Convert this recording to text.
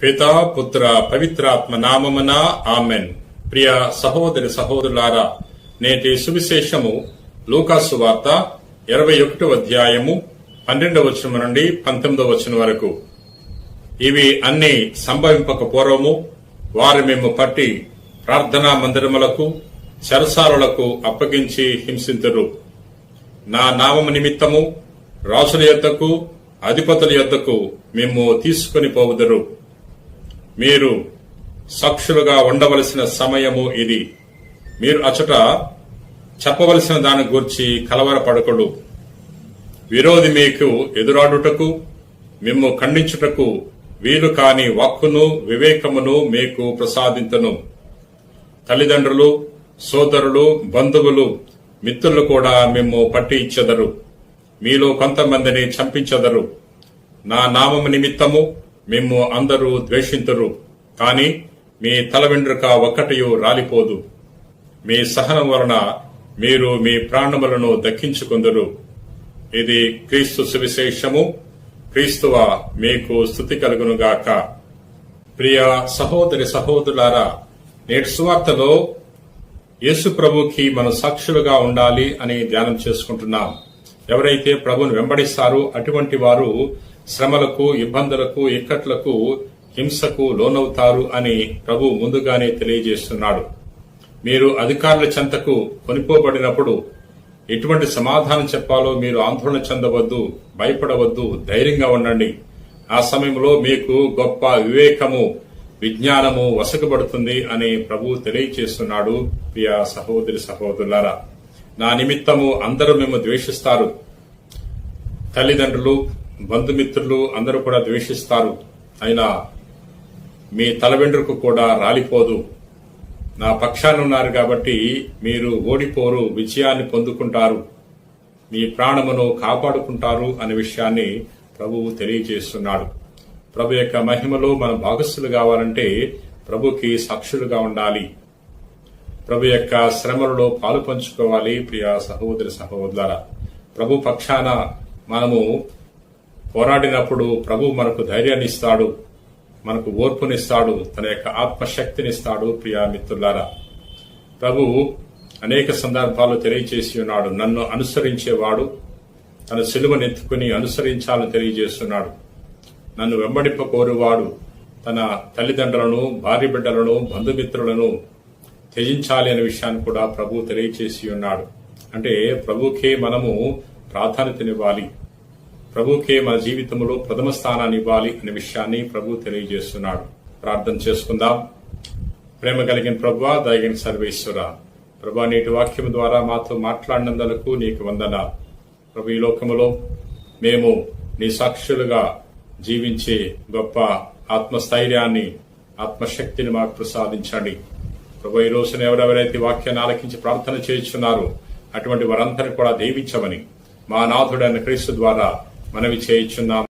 పితా పుత్ర పవిత్రాత్మ నామమున ఆమెన్ ప్రియ సహోదరి సహోదరులారా నేటి సువిశేషము లూకాసు వార్త ఇరవై ఒకటో అధ్యాయము పన్నెండవ వచనం నుండి పంతొమ్మిదవ వచనం వరకు ఇవి అన్ని సంభవింపక పూర్వము వారు మేము పట్టి ప్రార్థనా మందిరములకు చెరసారులకు అప్పగించి హింసింతురు నా నామము నిమిత్తము రాజుల యొద్దకు అధిపతుల యొద్దకు మేము తీసుకుని పోవుదరు మీరు సాక్షులుగా ఉండవలసిన సమయము ఇది. మీరు అచట చెప్పవలసిన దాని గురించి కలవరపడకడు. విరోధి మీకు ఎదురాడుటకు మిమ్ము ఖండించుటకు వీలు కాని వాక్కును వివేకమును మీకు ప్రసాదించను తల్లిదండ్రులు సోదరులు బంధువులు మిత్రులు కూడా మిమ్ము పట్టి ఇచ్చెదరు. మీలో కొంతమందిని చంపించెదరు. నా నామము నిమిత్తము మిమ్ము అందరూ ద్వేషింతురు కాని మీ తల వెండ్రుక ఒక్కటియు రాలిపోదు. మీ సహనం వలన మీరు మీ ప్రాణములను దక్కించుకుందరు. ఇది క్రీస్తు సువిశేషము. క్రీస్తువ మీకు స్థుతి కలుగునుగాక. ప్రియ సహోదరి సహోదరులారా నేటి సువార్తలో యేసు ప్రభుకి మనం సాక్షులుగా ఉండాలి అని ధ్యానం చేసుకుంటున్నాం. ఎవరైతే ప్రభుని వెంబడిస్తారో అటువంటి వారు శ్రమలకు ఇబ్బందులకు ఇక్కట్లకు హింసకు లోనవుతారు అని ప్రభు ముందుగానే తెలియజేస్తున్నాడు. మీరు అధికారుల చెంతకు కొనిపోబడినప్పుడు ఎటువంటి సమాధానం చెప్పాలో మీరు ఆందోళన చెందవద్దు భయపడవద్దు ధైర్యంగా ఉండండి. ఆ సమయంలో మీకు గొప్ప వివేకము విజ్ఞానము వసకబడుతుంది అని ప్రభు తెలియచేస్తున్నాడు. ప్రియ సహోదరి సహోదరులారా నా నిమిత్తము అందరూ మేము ద్వేషిస్తారు. తల్లిదండ్రులు బంధుమిత్రులు అందరూ కూడా ద్వేషిస్తారు. అయినా మీ తలవెండ్రుకు కూడా రాలిపోదు. నా పక్షాన ఉన్నారు కాబట్టి మీరు ఓడిపోరు విజయాన్ని పొందుకుంటారు. మీ ప్రాణమును కాపాడుకుంటారు అనే విషయాన్ని ప్రభువు తెలియజేస్తున్నాడు. ప్రభు యొక్క మహిమలో మనం భాగస్సులు కావాలంటే ప్రభుకి సాక్షులుగా ఉండాలి. ప్రభు యొక్క శ్రమలలో పాలు పంచుకోవాలి ప్రియ సహోదరి సహోదర ప్రభు పక్షాన మనము పోరాడినప్పుడు ప్రభు మనకు ధైర్యాన్ని ఇస్తాడు మనకు ఓర్పునిస్తాడు తన యొక్క ఆత్మశక్తినిస్తాడు ప్రియా మిత్రులారా. ప్రభు అనేక సందర్భాలు తెలియజేసి ఉన్నాడు. నన్ను అనుసరించేవాడు తన సిలువనెత్తుకుని అనుసరించాలని తెలియజేస్తున్నాడు. నన్ను వెంబడింప కోరువాడు తన తల్లిదండ్రులను భార్య బిడ్డలను బంధుమిత్రులను త్యజించాలి అనే విషయాన్ని కూడా ప్రభు తెలియచేసి ఉన్నాడు. అంటే ప్రభుకే మనము ప్రాధాన్యతనివ్వాలి. ప్రభుకే మన జీవితంలో ప్రథమ స్థానాన్ని ఇవ్వాలి అనే విషయాన్ని ప్రభు తెలియజేస్తున్నాడు. ప్రార్థన చేసుకుందాం. ప్రేమ కలిగిన ప్రభు దయగిన సర్వేశ్వర ప్రభా నేటి వాక్యం ద్వారా మాతో మాట్లాడినందులకు నీకు వందన ప్రభు ఈ లోకములో మేము నీ సాక్షులుగా జీవించే గొప్ప ఆత్మస్థైర్యాన్ని ఆత్మశక్తిని మాకు ప్రసాదించండి. ప్రభు ఈ రోజున ఎవరెవరైతే వాక్యాన్ని ఆలకించి ప్రార్థన చేయించున్నారో అటువంటి వారందరినీ కూడా దీవించమని మా నాథుడైన క్రీస్తు ద్వారా మనవి చేయించున్నాం